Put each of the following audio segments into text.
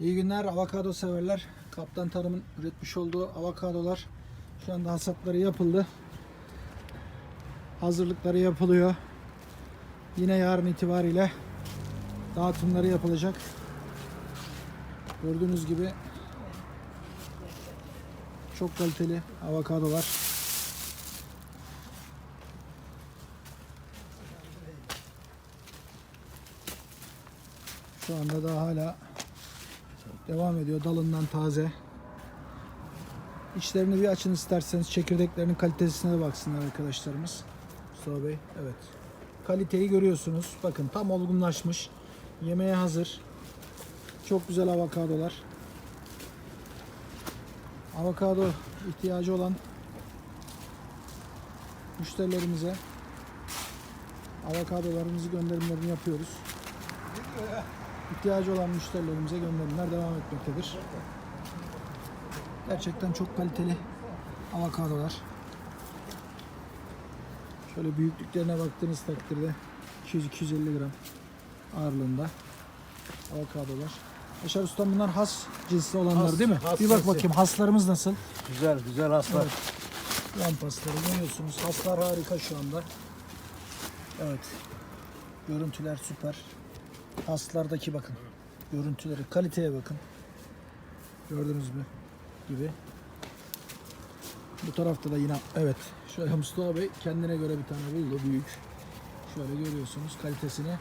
İyi günler avokado severler. Kaptan Tarım'ın üretmiş olduğu avokadolar şu anda hasatları yapıldı. Hazırlıkları yapılıyor. Yine yarın itibariyle dağıtımları yapılacak. Gördüğünüz gibi çok kaliteli avokadolar. Şu anda da hala devam ediyor dalından taze. İçlerini bir açın isterseniz çekirdeklerinin kalitesine de baksınlar arkadaşlarımız. Mustafa Bey evet. Kaliteyi görüyorsunuz. Bakın tam olgunlaşmış. Yemeğe hazır. Çok güzel avokadolar. Avokado ihtiyacı olan müşterilerimize avokadolarımızı gönderimlerini yapıyoruz. İhtiyacı olan müşterilerimize gönderimler devam etmektedir. Gerçekten çok kaliteli avokadolar. Şöyle büyüklüklerine baktığınız takdirde 200-250 gram ağırlığında avokadolar. Yaşar Ustam bunlar has cinsli olanlar Has, değil mi? has Bir bak cinsi. bakayım haslarımız nasıl? Güzel güzel aslan. Evet. Yan pasları görüyorsunuz. Haslar harika şu anda. Evet. Görüntüler süper. Haslardaki bakın. Görüntüleri, kaliteye bakın. Gördünüz mü? Gibi. Bu tarafta da yine evet. Şöyle Mustafa Bey kendine göre bir tane buldu büyük. Şöyle görüyorsunuz kalitesini.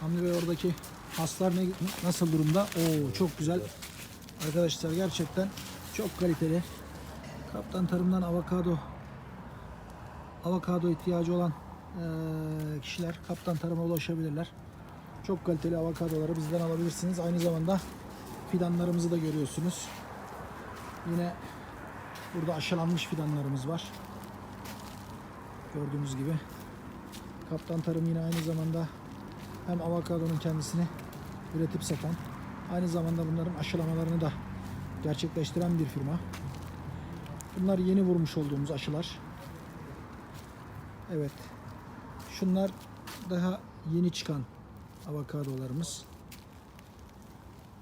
Hamdi Bey oradaki haslar ne, nasıl durumda? Oo çok güzel. Arkadaşlar gerçekten çok kaliteli. Kaptan Tarım'dan avokado avokado ihtiyacı olan kişiler Kaptan Tarım'a ulaşabilirler. Çok kaliteli avokadoları bizden alabilirsiniz. Aynı zamanda fidanlarımızı da görüyorsunuz. Yine burada aşılanmış fidanlarımız var. Gördüğünüz gibi. Kaptan Tarım yine aynı zamanda hem avokadonun kendisini üretip satan, aynı zamanda bunların aşılamalarını da gerçekleştiren bir firma. Bunlar yeni vurmuş olduğumuz aşılar. Evet. Şunlar daha yeni çıkan avokadolarımız.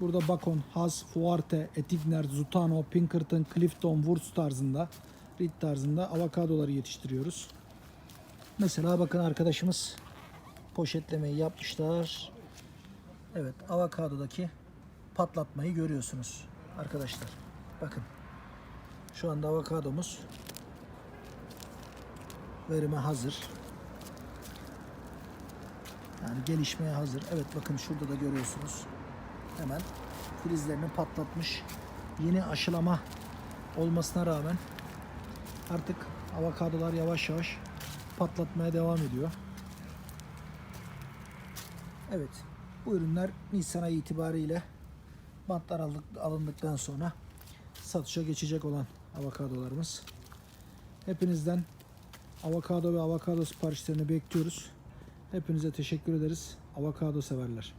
Burada Bacon, Haas, Fuerte, Etigner, Zutano, Pinkerton, Clifton, Wurst tarzında, Reed tarzında avokadoları yetiştiriyoruz. Mesela bakın arkadaşımız poşetlemeyi yapmışlar. Evet, avokadodaki patlatmayı görüyorsunuz arkadaşlar. Bakın. Şu anda avokadomuz verime hazır. Yani gelişmeye hazır. Evet bakın şurada da görüyorsunuz. Hemen filizlerini patlatmış. Yeni aşılama olmasına rağmen artık avokadolar yavaş yavaş patlatmaya devam ediyor. Evet. Bu ürünler Nisan ayı itibariyle bantlar alındıktan sonra satışa geçecek olan avokadolarımız. Hepinizden avokado ve avokado siparişlerini bekliyoruz. Hepinize teşekkür ederiz. Avokado severler.